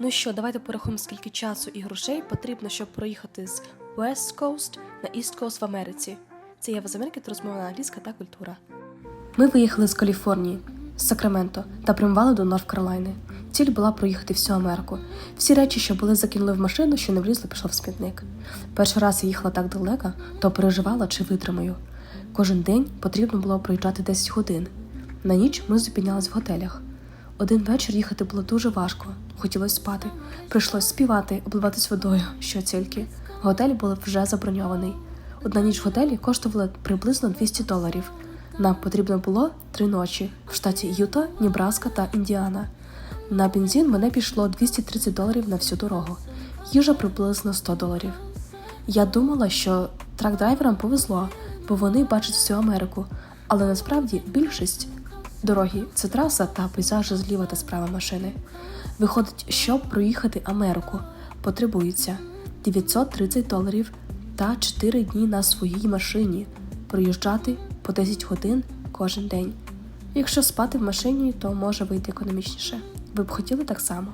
Ну що, давайте порахуємо, скільки часу і грошей потрібно, щоб проїхати з West Coast на East Coast в Америці. Це я з Америки, то розмовна англійська та культура. Ми виїхали з Каліфорнії, з Сакраменто та прямували до Норф Каролайни. Ціль була проїхати всю Америку. Всі речі, що були, закинули в машину, що не влізли, пішов в смітник. Перший раз я їхала так далеко, то переживала чи витримаю. Кожен день потрібно було проїжджати 10 годин. На ніч ми зупинялись в готелях. Один вечір їхати було дуже важко. Хотілося спати. Прийшлось співати, обливатись водою, що тільки. Готель був вже заброньований. Одна ніч в готелі коштувала приблизно 200 доларів. Нам потрібно було три ночі в штаті Юта, Небраска та Індіана. На бензин мене пішло 230 доларів на всю дорогу. Їжа приблизно 100 доларів. Я думала, що трак-драйверам повезло, бо вони бачать всю Америку, але насправді більшість дороги це траса та пейзажі зліва та справа машини. Виходить, щоб проїхати Америку, потребується 930 доларів та 4 дні на своїй машині, проїжджати по 10 годин кожен день. Якщо спати в машині, то може вийти економічніше. Ви б хотіли так само?